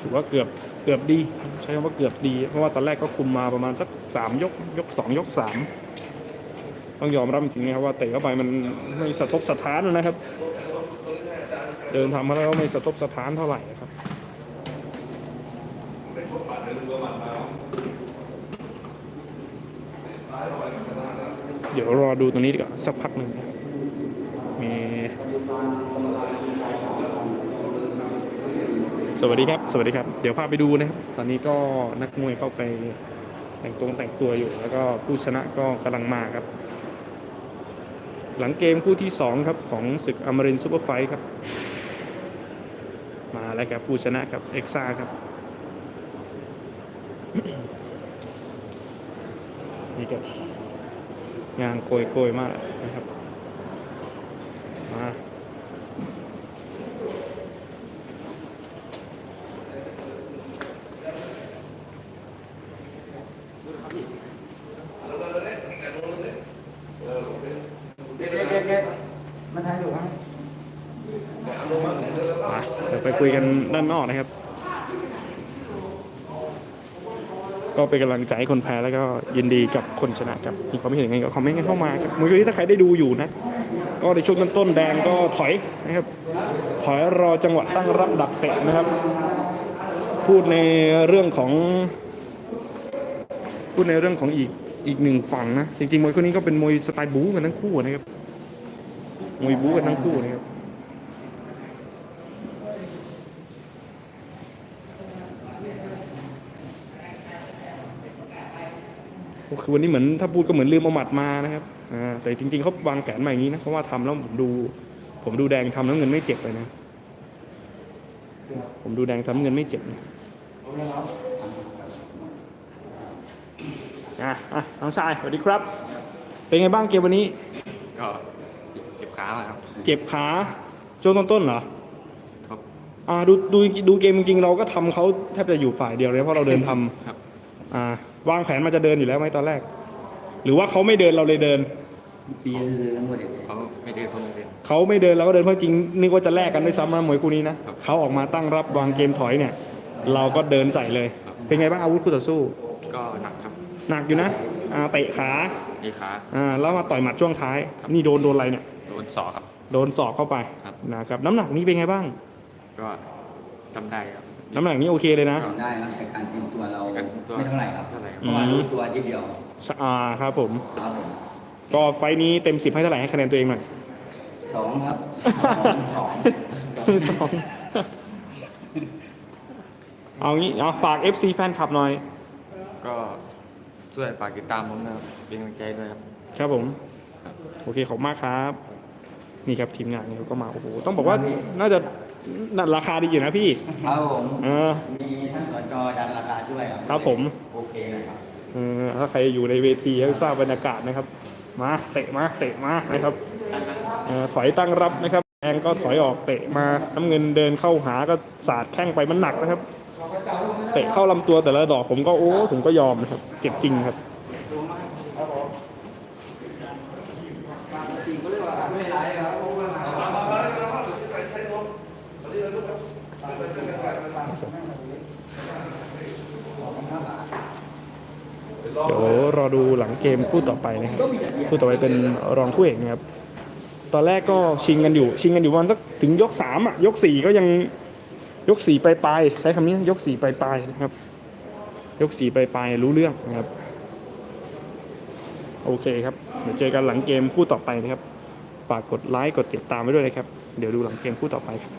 ถือว่าเกือบเกือบดี ใช้คำว่าเกือบดี เพราะว่าตอนแรกก็คุมมาประมาณสักสามยกยกสองยกสามต้องยอมรับจริงๆนะครับว่าเตะเข้าไปมันไม่สะทกสะท้านนะครับ เดินทำมาแล้วไม่สะทกสะท้านเท่าไหร่นะครับเดี๋ยวรอดูตรงนี้ดีกว่าสักพักหนึ่งมี สวัสดีครับ สวัสดีครับ เดี๋ยวพาไปดูนะครับ ตอนนี้ก็นักมวยเข้าไปแต่งตัวแต่งตัวอยู่ แล้วก็ผู้ชนะก็กำลังมาครับ หลังเกมคู่ที่ 2 ครับ ของศึกอมรินซูเปอร์ไฟท์ครับ มาแล้วครับผู้ชนะครับเอ็กซ่าครับ นี่ก็งานโกยโกยๆมากนะครับ มา เด็กเด็กเด็กเด็กมันถ่ายรูปไหม มา เดี๋ยวไปคุยกันด้านนอกนะครับ ก็เป็นกำลังใจให้คนแพ้แล้วก็ยินดีกับคนชนะครับมีความเห็นยังไงก็คอมเมนต์กันเข้ามาครับมวยคู่นี้ถ้าใครได้ดูอยู่นะ ก็ในช่วงต้นๆแดงก็ถอยนะครับ ถอยรอจังหวะตั้งรับดักเตะนะครับ พูดในเรื่องของ พูดในเรื่องของอีกอีกหนึ่งฝั่งนะ จริงๆมวยคู่นี้ก็เป็นมวยสไตล์บู๊กันทั้งคู่นะครับ มวยบู๊กันทั้งคู่นะครับ คือวันนี้เหมือนถ้าพูดก็เหมือนลืมเอาหมัดมานะครับอ่าแต่จริงๆเขาวางแผนมาอย่างนี้นะเพราะว่าทำแล้วผมดู ผมดูแดงทำแล้วเงินไม่เจ็บเลยนะ ผมดูแดงทำเงินไม่เจ็บนะอะอะน้องชายสวัสดีครับ เป็นไงบ้างเกมวันนี้ ก็เก็บขามาครับ เจ็บขาช่วงต้นๆเหรอครับอ่าดูดูดูเกมจริงๆเราก็ทำเขาแทบจะอยู่ฝ่ายเดียวเลยเพราะเราเดินทำครับ อ่าวางแผนมาจะเดินอยู่แล้วไหมตอนแรก หรือว่าเขาไม่เดินเราเลยเดิน ปีเลยทั้งหมดเด็กเขาไม่ได้คนไม่ได้เขาไม่เดินเราก็เดินเพราะจริงนึกว่าจะแลกกันด้วยซ้ำนะมวยคู่นี้นะครับ เขาออกมาตั้งรับวางเกมถอยเนี่ย เราก็เดินใส่เลยครับเป็นไงบ้างอาวุธคู่ต่อสู้ ก็หนักครับหนักอยู่นะอ่าเตะขามีขาอ่าแล้วมาต่อยหมัดช่วงท้าย นี่โดนโดนอะไรเนี่ย โดนศอกครับ โดนศอกเข้าไปครับ นะครับน้ำหนักนี้เป็นไงบ้าง ก็ทำได้ครับ น้ำหนักนี้โอเคเลยนะๆได้ครับแต่การเตรียมตัวเรา การตัวไม่เท่าไหร่ครับเท่าไหร่ครับเพราะว่ารู้ตัวอาทีเดียวอ่าครับผม ครับผมก็ไฟล์นี้เต็มสิบให้เท่าไหร่ให้คะแนนตัวเองหน่อยสองครับสองสองเอางี้เอาฝาก FC แฟนคลับหน่อย ก็ช่วยฝากติดตามผมนะครับเป็นกำลังใจด้วยครับ ครับผมครับโอเคขอบคุณมากครับ นี่ครับทีมงานเนี่ยเขาก็มาโอ้โหต้องบอกว่าน่าจะ น่าราคาดีอยู่นะพี่ ครับผมเออ มีท่านสจดันราคาด้วยครับครับผม โอเคนะครับเออถ้าใครอยู่ในเวทีให้ทราบบรรยากาศนะครับ มาเตะมาเตะมานะครับเออถอยตั้งรับนะครับแดงก็ถอยออกเตะมาน้ำเงินเดินเข้าหาก็สาดแข้งไปมันหนักนะครับ เตะเข้าลำตัวแต่ละดอกผมก็โอ้ผมก็ยอมนะครับเจ็บจริงครับ เดี๋ยวรอดูหลังเกมคู่ต่อไปนะครับคู่ต่อไปเป็นรองคู่เอกนะครับตอนแรกก็ชิงกันอยู่ ชิงกันอยู่วันสักถึงยกสามอะยกสี่ก็ยังยกสี่ปลายปลายๆใช้คำนี้ยกสี่ปลายปลายๆนะครับ ยกสี่ปลายปลายๆรู้เรื่องนะครับ โอเคครับเดี๋ยวเจอกันหลังเกมคู่ต่อไปนะครับฝากกดไลค์กดติดตามไว้ด้วยนะครับ เดี๋ยวดูหลังเกมคู่ต่อไปครับ